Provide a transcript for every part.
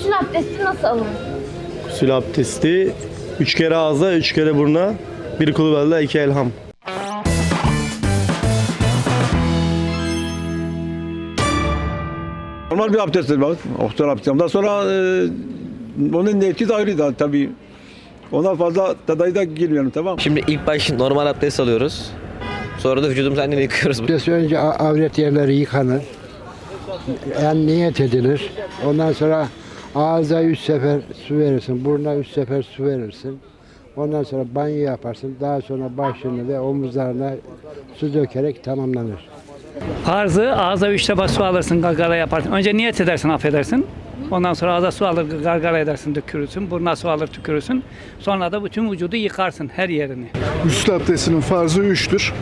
Gusül abdesti nasıl alınır? Gusül abdesti 3 kere ağza, 3 kere buruna, bir kulu belde, iki elham. Normal bir abdesttir bak. Ohtör abdesti. Ondan sonra e, onun niyeti de ayrı da tabii. Ona fazla detayı da girmeyelim tamam Şimdi ilk baş normal abdest alıyoruz. Sonra da vücudumuzu annene yıkıyoruz. Abdest önce avret yerleri yıkanır. Yani niyet edilir. Ondan sonra ağza üç sefer su verirsin. Burnuna üç sefer su verirsin. Ondan sonra banyo yaparsın. Daha sonra başını ve omuzlarına su dökerek tamamlanır. Arzı ağza üç defa su alırsın gargara yaparsın. Önce niyet edersin affedersin. Ondan sonra ağza su alır gargara edersin tükürürsün. Burnuna su alır tükürürsün. Sonra da bütün vücudu yıkarsın her yerini. Gusül abdestinin farzı üçtür.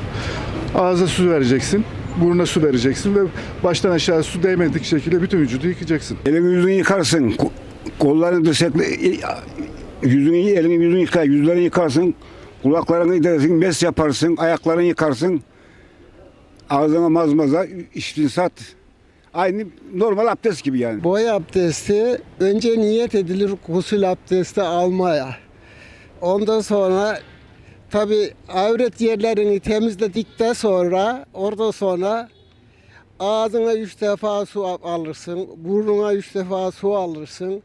Ağza su vereceksin, burnuna su vereceksin ve baştan aşağı su değmedik şekilde bütün vücudu yıkacaksın. Elini yüzünü yıkarsın. Ko- Kollarını dirsekle yüzünü elini yüzünü yıkar, yüzlerini yıkarsın. Kulaklarını yıkarsın, mes yaparsın, ayaklarını yıkarsın. Ağzına mazmaza, sat. Aynı normal abdest gibi yani. Boy abdesti önce niyet edilir gusül abdesti almaya. Ondan sonra tabi avret yerlerini temizledikten sonra orada sonra ağzına üç defa su al- alırsın, burnuna üç defa su alırsın.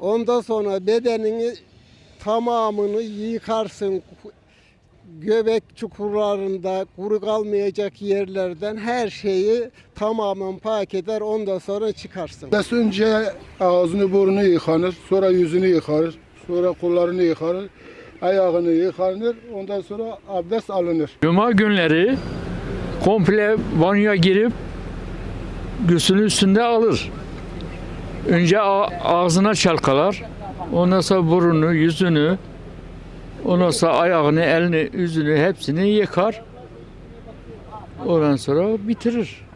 Ondan sonra bedenini tamamını yıkarsın. Göbek çukurlarında kuru kalmayacak yerlerden her şeyi tamamen pak eder ondan sonra çıkarsın. Abdest önce ağzını burnunu yıkanır, sonra yüzünü yıkarır, sonra kollarını yıkarır, ayağını yıkanır, ondan sonra abdest alınır. Cuma günleri komple banyoya girip gusülün üstünde alır. Önce ağzına çalkalar. Ondan sonra burnunu, yüzünü, ondan sonra ayağını, elini, yüzünü hepsini yıkar. Ondan sonra bitirir.